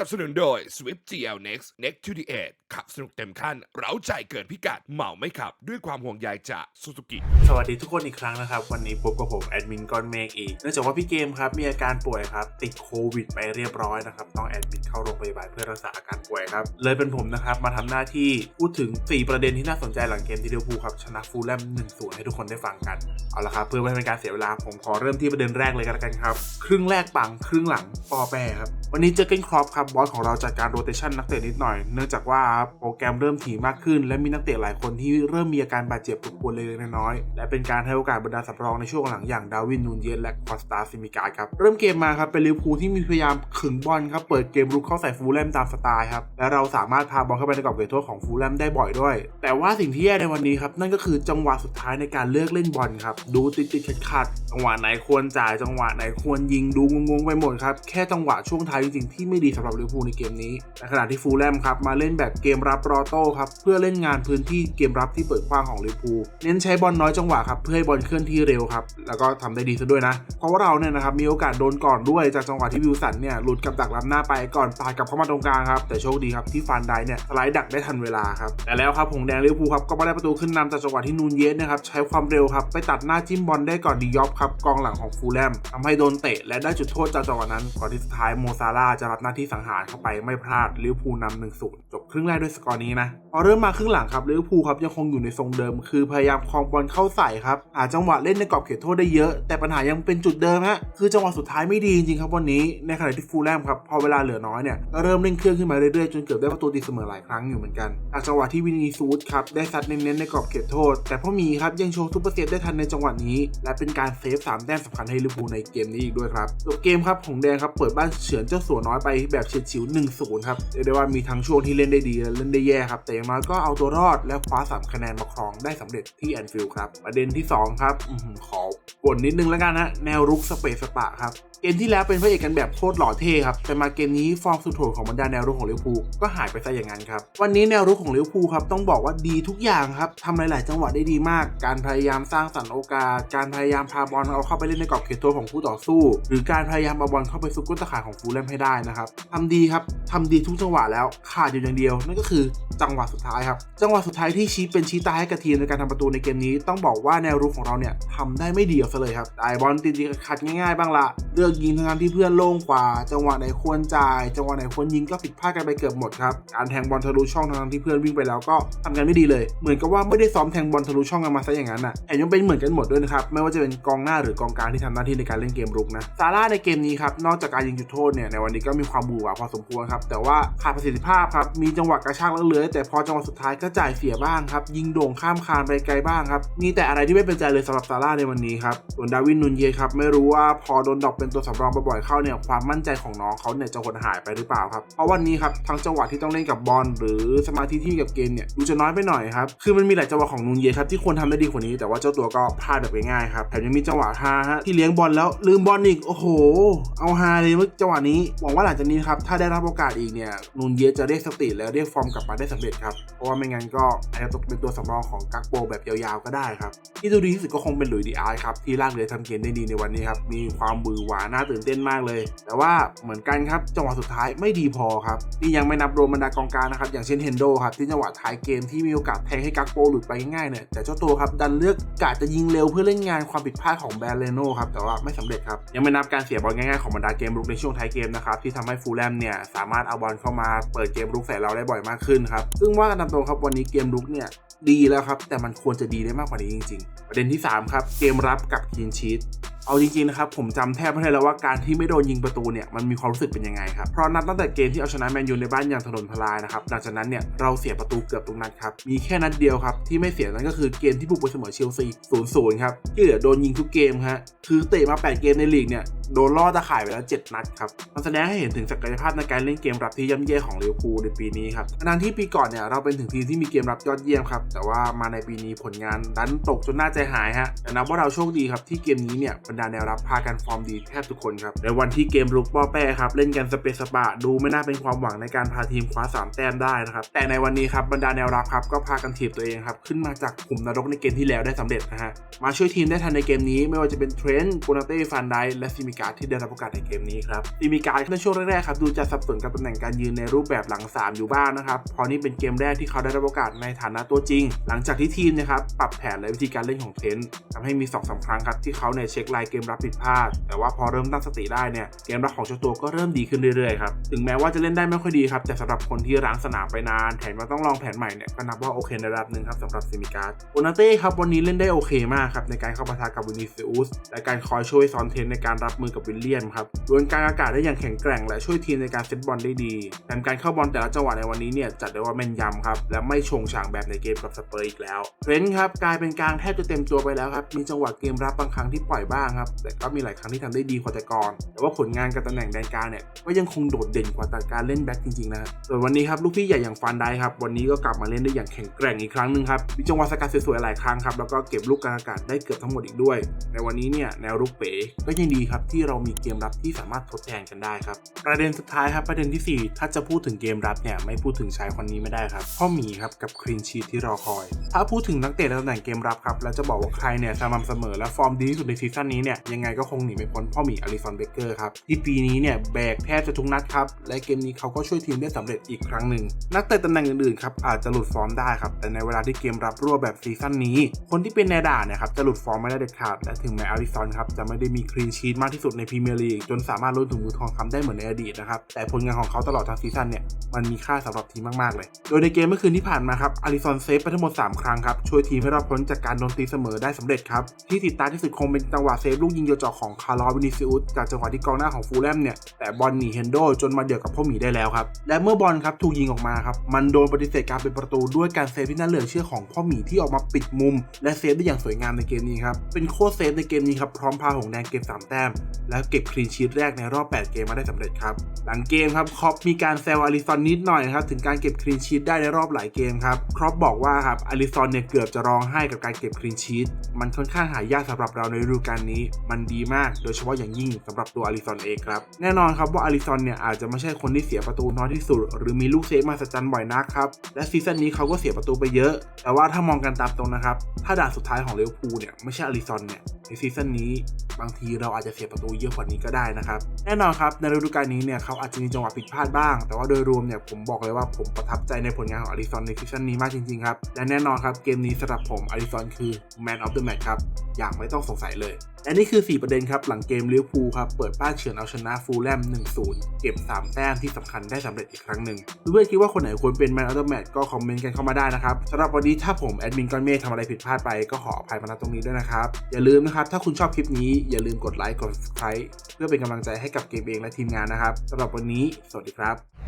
นับสนุนโดย Swift GL Next Next to the Edge ขับสนุกเต็มขั้น เร้าใจเกินพิกัด เหมาไม่ขับ ด้วยความห่วงใยจาก Suzuki สวัสดีทุกคนอีกครั้งนะครับ วันนี้พบกับผมแอดมินก้อนเมฆอีก เนื่องจากว่าพี่เกมครับ มีอาการป่วยครับ ติดโควิดไปเรียบร้อยนะครับ ต้องแอดมิดเข้าโรงพยาบาลเพื่อรักษาอาการป่วยครับ เลยเป็นผมนะครับ มาทำหน้าที่พูดถึง 4 ประเด็นที่น่าสนใจหลังเกมที่เดลพูครับชนะฟูลแลม1-0ให้ทุกคนได้ฟังกันเอาละครับเพื่อไม่ให้เป็นการเสียเวลาผมขอเริ่มที่ประเด็นแรกเลยกันละกันครับ ครึ่งแรกปังครึ่งหลังปอแปรครับวันนี้เจอเกนครอปครับบอสของเราจัดการโรเตชันนักเตะนิดหน่อย เนื่องจากว่าโปรแกรมเริ่มถี่มากขึ้น และมีนักเตะหลายคนที่เริ่มมีอาการบาดเจ็บปวดปวดเล็กน้อยและเป็นการให้โอกาสบรรดาสำรองในช่วงหลังอย่างดาวินนูนเยสและคอสตาซิมิกาครับเริ่มเกมมาครับเป็นลิเวอร์พูลที่มีพยายามขึงบอลครับเปิดเกมรุกเข้าใส่ฟูลแลมตามสไตล์ครับและเราสามารถพาบอลเข้าไปในกรอบเขตโทษของฟูลแลมได้บ่อยด้วย แต่ว่าสิ่งที่แย่ในวันนี้ครับนั่นก็คือจังหวะสุดท้ายในการเลือกเล่นบอลครับดูติดติดขัดขัดจังหวะไหนควรจ่ายจังหวะไหนควรยิงดูงงๆไปหมดครับแค่จังหวะช่วงท้ายจริงๆที่ไม่ดีสำหรับลิเวอร์พูลในเกมนี้ในขณะที่ฟูลแลมครับมาเล่นแบบเกมรับรอโต้ครับเพื่อเล่นงานพื้นที่เกมรับที่เปิดกว้างของลิเวอร์พูลเน้นใช้บอลน้อยจังหวะครับเพื่อให้บอลเคลื่อนที่เร็วครับแล้วก็ทำได้ดีซะด้วยนะ เพราะว่าเราเนี่ยนะครับมีโอกาสโดนก่อนด้วยจากจังหวะที่วิลสันเนี่ยหลุดกับดักล้ำหน้าไปก่อนปาดกับเข้ามาตรงกลางครับแต่โชคดีครับที่ฟานไดเนี่ยสไลด์ดักได้ทันเวลาครับแต่แล้วครับผงแดงลิเวอร์พูลครับก็มาได้ประตูขึ้นนำจากจังหวะที่นูนเยสนะครับใช้ความเร็วครับไปตัดหน้าจิ้มบอลได้ก่อนดียอฟครับกองหลังของฟูลแลมทำให้โดนเตะและได้จุดโทษจากจังหวะนั้นก่อนที่สุดท้ายโมซาร่าจะรับหน้าที่สังหารเข้าไปไม่พลาดลิเวอร์พูลนำหนึ่งศูนย์จบ ครึ่งแรกด้วยสกอร์นี้นะ พอเริ่มมาครึ่งหลังครับลิเวอร์พูลครับยังคงอยู่ในทรงเดิม คือพยายามคลองบอลเข้าใส่ครับหาจังหวะเล่นในกรอบเขตโทษได้เยอะ แต่ปัญหายังเป็นจุดเดิมฮะคือจังหวะสุดท้ายไม่ดีจริงๆครับวันนี้ในขณะที่ฟูลแลมครับพอเวลาเหลือน้อยเนี่ยก็เริ่มเร่งเครื่องขึ้นมาเรื่อยๆจนเกือบได้ประตูตีเสมอหลายครั้งอยู่เหมือนกันจากจังหวะที่วินีซูดครับได้ซัดเน้นๆในกรอบเขตโทษ แต่พ่อมีครับยังโชว์ซุปเปอร์เซฟได้ทันในจังหวะนี้ และเป็นการเซฟสามแต้มสำคัญให้ลิเวอร์พูลในเกมนี้อีกด้วยครับจบเกมครับผงแดงครับเปิดบ้านเฉือนเจ้าสัวน้อยไปแบบเฉียดฉิว1-0ครับเรียกได้ว่ามีทั้งช่วงที่เล่นได้ดีและเล่นได้แย่ครับ แต่อย่างน้อยก็เอาตัวรอดและคว้าสามคะแนนมาครองได้สำเร็จที่แอนฟิลด์ครับ ประเด็นที่สองครับอขอบ่นนิดนึงแล้วกันนะ แนวรุกสเปซสปะครับเกมที่แล้วเป็นพระเอกกันแบบโคตรหล่อเท่ครับ แต่มาเกมนี้ฟอร์มสุดโหดของบรรดาแนวรุกของลิเวอร์พูลก็หายไปซะอย่างนั้นครับ วันนี้แนวรุกของลิเวอร์พูลครับต้องบอกว่าดีทุกอย่างครับทำหลาย ๆ จังหวะได้ดีมาก การพยายามสร้างสรรค์โอกาส การพยายามพาบอลเอาเข้าไปเล่นในกรอบเขตโทษของคู่ต่อสู้ หรือการพยายามเอาบอลเข้าไปซุกก้นตะข่ายของฟูลแลมให้ได้นะครับทำดีครับทำดีทุกจังหวะแล้วขาดอยู่อย่างเดียวนั่นก็คือจังหวะสุดท้ายครับ จังหวะสุดท้ายที่ชี้เป็นชี้ตายให้กับทีมในการทำประตูในเกมนี้ ต้องบอกว่าแนวรุกของเราเนี่ยทำได้ไม่ดีเอาซะเลยครับได้บอลติดๆขัดง่ายๆบ้างละเลือกยิงทั้งที่เพื่อนโล่งกว่า จังหวะไหนควรจ่าย จังหวะไหนควรยิงก็ผิดพลาดกันไปเกือบหมดครับการแทงบอลทะลุช่องทั้งที่เพื่อนวิ่งไปแล้วก็ทำกันไม่ดีเลย เหมือนกับว่าไม่ได้ซ้อมแทงบอลทะลุช่องกันมาซะอย่างนั้นน่ะแถมยังเป็นเหมือนกันหมดด้วยนะครับไม่ว่าจะเป็นกองหน้าหรือกองกลางที่ทำหน้าที่ในการเล่นเกมรุกนะซาร่าในเกมนี้ครับนอกจากการยิงจุดโทษเนี่ยในวันนี้ก็มีความบูวาพอสมควรครับแต่ว่าขาดประสิทธิภาพครับมีจังหวะกระชากแล้วเลื้อยแต่พอจังหวะสุดท้ายก็จ่ายเสียบ้างครับ ยิงโด่งข้ามคานไปไกลบ้างครับ มีแต่อะไรที่ไม่เป็นใจเลยสำหรับซาร่าในวันนี้ครับส่วนดาวินนุนเยครับไม่รู้ว่าพอโดนดอกเป็นตัวสำรองบ่อยๆเข้าเนี่ยความมั่นใจของน้องเขาเนี่ยจะหดหายไปหรือเปล่าครับเพราะวันนี้ครับทั้งจังหวะที่ต้องเล่นกับบอลหรือสมาธิที่กับเกมเนี่ยดูจะน้อยไปหน่อยครับคือมันมีหลายจังหวะของนุนเยครับที่ควรทำได้ดีกว่านี้ แต่ว่าเจ้าตัวก็พลาดแบบง่ายๆครับแถมยังมีจังหวะฮาฮะที่เลี้ยงบอลแล้วลืมบอลอีกโอ้โห เอาฮาเลยเมื่อจังหวะนี้หวังว่าหลังจากนี้ครับถ้าได้รับโอกาสอีกเนี่ยนุนเยจะเรียกสติและเรียกฟอร์มกลับมาได้สำเร็จครับ เพราะว่าไม่งั้นก็อาจจะตกเป็นตัวสำรองของกักโปแบบยาวๆก็ได้ครับที่ดูดีที่สุดก็คงเป็นหลุยดีอาร์ครับที่ลากเรือทำเกมได้ดีในวันนี้ครับมีความบือหวาน่าตื่นเต้นมากเลย แต่ว่าเหมือนกันครับจังหวะสุดท้ายไม่ดีพอครับนี่ยังไม่นับรวมบรรดากองกลางนะครับอย่างเช่นเฮนโดครับที่จังหวะท้ายเกมที่มีโอกาสแทงให้กักโปหลุดไปง่ายๆเนี่ยแต่เจ้าตัวครับดันเลือกกาจะยิงเร็วเพื่อเล่นงานความผิดพลาดของแบรเลโน่ครับแต่ว่าไม่สำเร็จครับยังไม่นับการเสียบอลง่ายๆของบรรดาเกมรุกในช่วงท้ายเกมนะครับที่ทำให้ฟูลแลมเนี่ยสามารถเอาบอลเข้ามาเปิดเกมรุกใส่เราได้บ่อยมากขึ้นครับ ซึ่งว่ากันตามตรงครับวันนี้เกมลุกเนี่ยดีแล้วครับ แต่มันควรจะดีได้มากกว่านี้จริง ๆ ประเด็นที่สามครับ เกมรับกับคีนชีต เอาจริงๆนะครับผมจำแทบไม่ได้แล้วว่าการที่ไม่โดนยิงประตูเนี่ยมันมีความรู้สึกเป็นยังไงครับเพราะนับตั้งแต่เกมที่เอาชนะแมนยูในบ้านอย่างถนนทลายนะครับหลังจากนั้นเนี่ยเราเสียประตูเกือบทุกนัดครับมีแค่นัดเดียวครับที่ไม่เสียนั่นก็คือเกมที่บุกไปเสมอเชลซี0-0ครับที่เหลือโดนยิงทุกเกมฮะคือเตะมา 8 เกมในลีกเนี่ยโดนล่อตะข่ายไปแล้ว 7 นัดครับ มันแสดงให้เห็นถึงศักยภาพในการเล่นเกมรับที่ย่ำแย่ของลิเวอร์พูลในปีนี้ครับทั้งที่ปีก่อนเนี่ยเราเป็นถึงทีมที่มีเกมรับยอดเยี่ยมครับแต่ว่ามาในปีนี้ผลงานดันตกจนน่าใจหายฮะแต่นับว่าเราโชคดีครับที่เกมนี้เนี่ยบรรดาแนวรับพากันฟอร์มดีแทบทุกคนครับในวันที่เกมลุกป้อแป้ครับเล่นกันสเปซสปะดูไม่น่าเป็นความหวังในการพาทีมคว้าสามแต้มได้นะครับแต่ในวันนี้ครับบรรดาแนวรับครับก็พากันถีบตัวเองครับขึ้นมาจากกลุ่มนรกในเกมที่แล้วได้สำเร็จนะฮะมาช่วยทีมได้ทันในเกมนี้ไม่ว่าจะเป็นเทรนต์โกนาเต้ฟันไดและซิมิการ์ที่ได้รับโอกาสในเกมนี้ครับซิมิการ์ในช่วงแรกๆครับดูจะสับสนกับตำแหน่งการยืนในรูปแบบหลังสามอยู่บ้างนะครับเพราะนี่เป็นเกมแรกที่เขาได้รับโอกาสในฐานะตัวจริง หลังจากที่ทีมนะครับปรับแผนและวิธีการเล่นของเทรนต์ทำให้มี2อสครั้งครับที่เขาเนี่ยเช็คไลน์เกมรับผิดพลาด แต่ว่าพอเริ่มตั้งสติได้เนี่ยเกมรับของเจ้าตัวก็เริ่มดีขึ้นเรื่อยๆครับถึงแม้ว่าจะเล่นได้ไม่ค่อยดีครับแต่สำหรับคนที่ร้างสนามไปนานแถมมาต้องลองแผนใหม่เนี่ยก็นับว่าโอเคในระดับหนึ่งครับสำหรับซิมิการ์ดโอนาเต้ครับวันนี้เล่นได้โอเคมากครับในการเข้าปะทะกับวินิซิอุสและการคอยช่วยซ้อนเทนในการรับมือกับวิลเลียนครับดวลกางอากาศได้อย่างแข็งแกร่ง และช่วยทีมในการเซตบอลได้ดีแถมการเข้าบอลแต่ละจังหวะในวันนี้เนี่ยจัดได้ว่าแม่นยำครับและไม่ชงฉางแบบในเกมกับสเปอร์อีกแล้วเทรนครับกลายเป็นกลางแทบจะเต็มตัวไปแล้วครับมีจังหวะเกมรับบางครั้งที่ปล่อยบ้างครับ แต่ก็มีหลายครั้งที่ทำได้ดีกว่าแต่ก่อน แต่ว่าผลงานกับตำแหน่งแดนกลางเนี่ยก็ยังคงโดดเด่นกว่าแต่การเล่นแบ็คจริงๆนะส่วนวันนี้ครับลูกพี่ใหญ่อย่างฟันได้ครับวันนี้ก็กลับมาเล่นได้อย่างแข็งแกร่งอีกครั้งหนึ่งครับมีจังหวะสกัดสวยๆหลายครั้งครับแล้วก็เก็บลูกกลางอากาศได้เกือบทั้งหมดอีกด้วย ในวันนี้เนี่ยแนวรุกเป๋ก็ยังดีครับที่เรามีเกมรับที่สามารถทดแทนกันได้ครับประเด็นสุดท้ายครับประเด็นที่สี่ถ้าจะพูดถึงเกมรับเนี่ยไม่พูดถึงชายคนนี้ไม่ได้ครับพ่อหมีครับกับคลีนชีทที่รอคอย ถ้าพูดถึงนักเตะตำแหน่งเกมรับครับแล้วจะบอกว่าใครเนี่ยสม่ำเสมอและฟอร์มดีที่สุดในซีซั่นนี้เนี่ยยังไงก็คงหนีไม่พ้นพ่อหมีอลิซอนเบเกอร์ครับที่ปีนี้เนี่ยแบกแทบจะทุกนัดครับและเกมนี้เขาก็ช่วยทีมได้สำเร็จอีกครั้งหนึ่งนักเตะตำแหน่งอื่นๆครับอาจจะหลุดฟอร์มได้ครับแต่ในเวลาที่เกมรับรั่วแบบซีซั่นนี้ คนที่เป็นแนด่านเนี่ยครับจะหลุดฟอร์มไม่ได้เด็ดขาดและถึงแม้อลิซอนครับจะไม่ได้มีคลีนชีทมากที่สุดในพรีเมียร์ลีกจนสามารถลุ้นถึงมือทองคำได้เหมือนในอดีตนะครับแต่ผลงานของเขาตลอดทั้งซีซั่นเนี่ยมันมีค่าสำหรับทีมมากๆเลย โดยในเกมเมื่อคืนที่ผ่านมาครับอลิซอนเซฟไปทั้งหมด3ครั้งครับช่วยทีมให้รอดพ้นจากการโดนตีเสมอได้สำเร็จครับที่ติดตาที่สุดคงเป็นจังหวะเซฟลูกยิงเดียวเจาะของคาร์ลอสวินิซิอุสจากจังหวะที่กองหน้าของฟูลแลมเนี่ยแต่บอลหนีเฮนโดจนมาเดี่ยวกับพ่อหมีได้แล้วครับ และเมื่อบอลครับถูกยิงออกมาครับ มันโดนปฏิเสธการเป็นประตูด้วยการเซฟที่น่าเหลือเชื่อของพ่อหมีที่ออกมาปิดมุม และเซฟได้อย่างสวยงามในเกมนี้ครับ เป็นโคตรเซฟในเกมนี้ครับพร้อมพาหงแดงเก็บสามแต้ม และเก็บคลีนชีทแรกในรอบ 8 เกมมาได้สำเร็จครับหลังเกมครับครอปมีการแซวอลิซอนนิดหน่อยครับถึงการเก็บคลีนชีทได้ในรอบหลายเกมครับครอปบอกว่าครับอลิซอนเนี่ยเกือบจะร้องไห้กับการเก็บคลีนชีทมันค่อนข้างหายากสำหรับเราในฤดูกาลนี้มันดีมาก โดยเฉพาะอย่างยิ่งสำหรับตัวอาริซอนเองครับ แน่นอนครับว่าอาริซอนเนี่ยอาจจะไม่ใช่คนที่เสียประตูน้อยที่สุด หรือมีลูกเซฟมาสจันบ่อยนักครับ และซีซั่นนี้เขาก็เสียประตูไปเยอะ แต่ว่าถ้ามองกันตามตรงนะครับ ถ้าด่านสุดท้ายของเลวพูลเนี่ยไม่ใช่อาริซอนเนี่ยในซีซั่นนี้บางทีเราอาจจะเสียประตูเยอะกว่านี้ก็ได้นะครับ แน่นอนครับในฤดูกาลนี้เนี่ยเขาอาจจะมีจังหวะผิดพลาดบ้าง แต่ว่าโดยรวมเนี่ยผมบอกเลยว่าผมประทับใจในผลงานของอลิซอนในซีซั่นนี้มากจริงๆครับ และแน่นอนครับเกมนี้สำหรับผมอลิซอนคือ Man of the Match ครับ อย่างไม่ต้องสงสัยเลย และนี่คือ 4 ประเด็นครับหลังเกมลิเวอร์พูลครับเปิดบ้านเฉือนเอาชนะฟูลแลม 1-0 เก็บ 3 แต้มที่สำคัญได้สำเร็จอีกครั้งหนึ่งเพื่อนๆคิดว่าคนไหนควรเป็น Man of the Match ก็คอมเมนต์กันเข้ามาได้นะครับสำหรับวันนี้ถ้าผมแอดมินก้อนเมฆทำอะไรผิดพลาดไปก็ขออภัยมาณตรงนี้ด้วยนะครับอย่าลืมนะครับถ้าคุณชอบคลิปนี้อย่าลืมกดไลค์กด subscribe เพื่อเป็นกำลังใจให้กับเกมเองและทีมงานนะครับสำหรับวันนี้ สวัสดีครับ